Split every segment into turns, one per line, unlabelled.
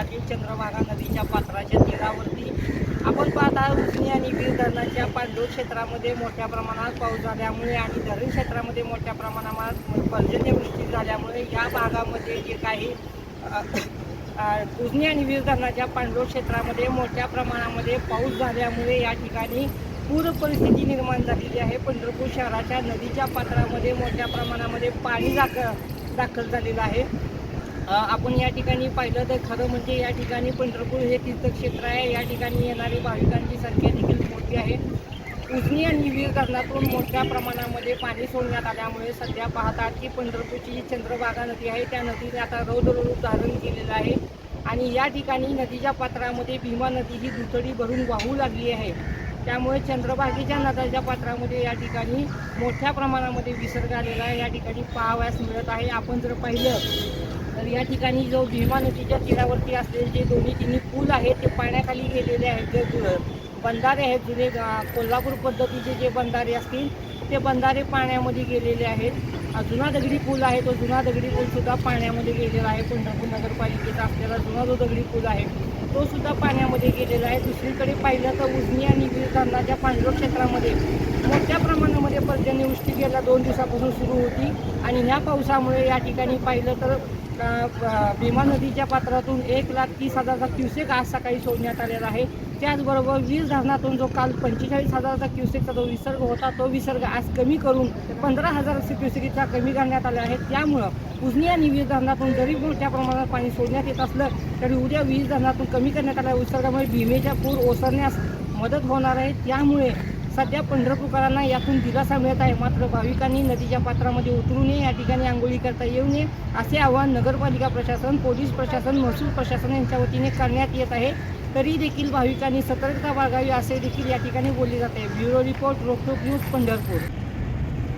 शहरातील चंद्रभागा नदीच्या पात्राच्या तीरावरती. आपण पाहत आहोत उजनी आणि वीर धरणाच्या पांडू क्षेत्रामध्ये मोठ्या प्रमाणात पाऊस झाल्यामुळे आणि धरण क्षेत्रामध्ये मोठ्या प्रमाणात पर्जन्यवृष्टी झाल्यामुळे या भागामध्ये जे काही उजनी आणि वीर धरणाच्या पांडू क्षेत्रामध्ये मोठ्या प्रमाणामध्ये पाऊस झाल्यामुळे या ठिकाणी पूर परिस्थिती निर्माण झालेली आहे. पंढरपूर शहराच्या नदीच्या पात्रामध्ये मोठ्या प्रमाणामध्ये पाणी दाखल दाखल झालेलं आहे. आपण या ठिकाणी पाहिलं तर खरं म्हणजे या ठिकाणी पंढरपूर हे तीर्थक्षेत्र आहे. या ठिकाणी येणारी भाविकांची संख्या देखील मोठी आहे. उजनी आणि वीर धरणातून मोठ्या प्रमाणामध्ये पाणी सोडण्यात आल्यामुळे सध्या पाहतात की पंढरपूरची जी चंद्रभागा नदी आहे त्या नदीने आता रौद्र रूप धारण केलेलं आहे. आणि या ठिकाणी नदीच्या पात्रामध्ये भीमा नदी ही दुथडी भरून वाहू लागली आहे. त्यामुळे चंद्रभागेच्या नद्याच्या पात्रामध्ये या ठिकाणी मोठ्या प्रमाणामध्ये विसर्ग आलेला आहे. या ठिकाणी पाहावयास मिळत आहे. आपण जर पाहिलं तर या ठिकाणी जो भीमा नदीच्या तीरावरती असलेले जे दोन्ही तिन्ही पूल आहेत ते पाण्याखाली गेलेले आहेत. जे बंधारे आहेत जुने गा- कोल्हापूर पद्धतीचे जे बंधारे असतील ते बंधारे पाण्यामध्ये गेलेले आहेत. जुना दगडी पूल आहे तो जुना दगडी पूलसुद्धा पाण्यामध्ये गेलेला आहे. पंढरपूर नगरपालिकेचा असलेला जुना जो दगडी पूल आहे तो सुद्धा पाण्यामध्ये गेलेला आहे. दुसरीकडे पाहिलं तर उजनी आणि वीर धरणाच्या पांढर क्षेत्रामध्ये मोठ्या प्रमाणामध्ये पर्जन्यवृष्टी गेल्या दोन दिवसापासून सुरू होती. आणि ह्या पावसामुळे या ठिकाणी पाहिलं तर भीमा नदीच्या पात्रातून एक लाख तीस हजारचा क्युसेक आज सकाळी सोडण्यात आलेला आहे. त्याचबरोबर वीज धरणातून जो काल पंचेचाळीस हजाराचा क्युसेकचा जो विसर्ग होता तो विसर्ग आज कमी करून पंधरा हजार क्युसेकचा कमी करण्यात आला आहे. त्यामुळं उजनी आणि वीज धरणातून जरी मोठ्या प्रमाणात पाणी सोडण्यात येत असलं तरी उद्या वीज धरणातून कमी करण्यात आल्या विसर्गामुळे भीमेच्या पूर ओसरण्यास मदत होणार आहे. त्यामुळे सध्या पंढरपूरकरांना यातून दिलासा मिळत आहे. मात्र भाविकांनी नदीच्या पात्रामध्ये उतरू नये या ठिकाणी आंघोळी करता येऊ नये असे आवाहन नगरपालिका प्रशासन पोलीस प्रशासन महसूल प्रशासन यांच्या वतीने करण्यात येत आहे. तरी देखील भाविकांनी सतर्कता बाळगावी असे देखील या ठिकाणी बोलले जाते ब्युरो रिपोर्ट रोखोक न्यूज पंढरपूर.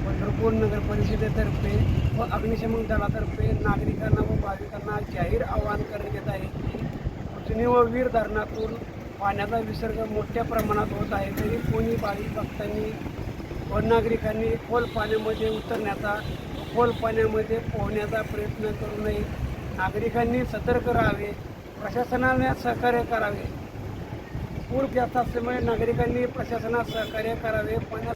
पंढरपूर नगर परिषदेतर्फे व अग्निशमन दलातर्फे नागरिकांना व भाविकांना जाहीर आवाहन करण्यात येत आहे. की व वीर धरणातून पाण्याचा विसर्ग मोठ्या प्रमाणात होत आहे. तरी कोणी बाळी भक्तांनी व नागरिकांनी खोल पाण्यामध्ये उतरण्याचा खोल पाण्यामध्ये पोहण्याचा प्रयत्न करू नये. नागरिकांनी सतर्क राहावे. प्रशासनाने सहकार्य करावे. पूर जास्त असल्यामुळे नागरिकांनी प्रशासनात सहकार्य करावे. पाण्यात